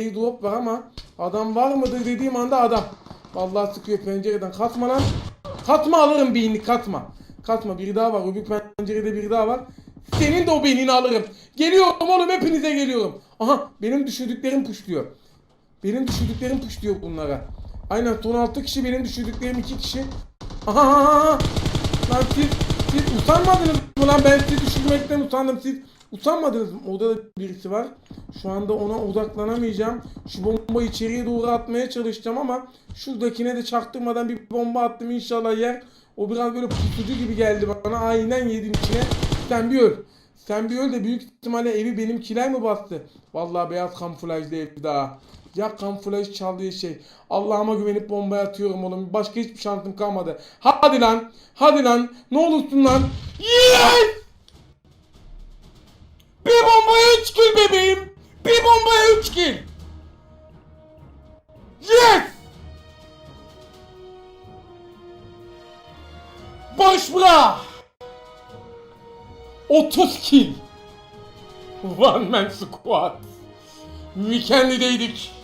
airdrop var ama adam var mıdır dediğim anda adam. Vallahi sıkıyor pencereden. Katma lan. Katma alırım beynini katma. Katma biri daha var. Öbür pencerede biri daha var. Senin de o beynini alırım. Geliyorum oğlum hepinize geliyorum. Aha benim düşürdüklerim puşluyor. Benim düşürdüklerim puşluyor bunlara. Aynen son 6 kişi benim düşürdüklerim 2 kişi. Aha, aha, aha. Lan siz, siz utanmadınız mı lan ben sizi düşürmekten utandım siz utanmadınız mı? Orada da birisi var. Şu anda ona odaklanamayacağım. Şu bombayı içeriye doğru atmaya çalışacağım ama şuradakine de çaktırmadan bir bomba attım inşallah yer. O biraz böyle pusucu gibi geldi bana. Aynen yedim içine. Sen bir öl. Sen bir öl de büyük ihtimalle evi benimkiler mi bastı? Vallahi beyaz kamuflajlı ev daha. Ya kamuflaj çaldığı şey. Allah'ıma güvenip bombaya atıyorum oğlum. Başka hiçbir şansım kalmadı. Hadi lan. Hadi lan. Ne olursun lan. Yes! Bombaya 3 kill. Yes! Barış bırak. 30 kill. One man squad. Weekend'deydik.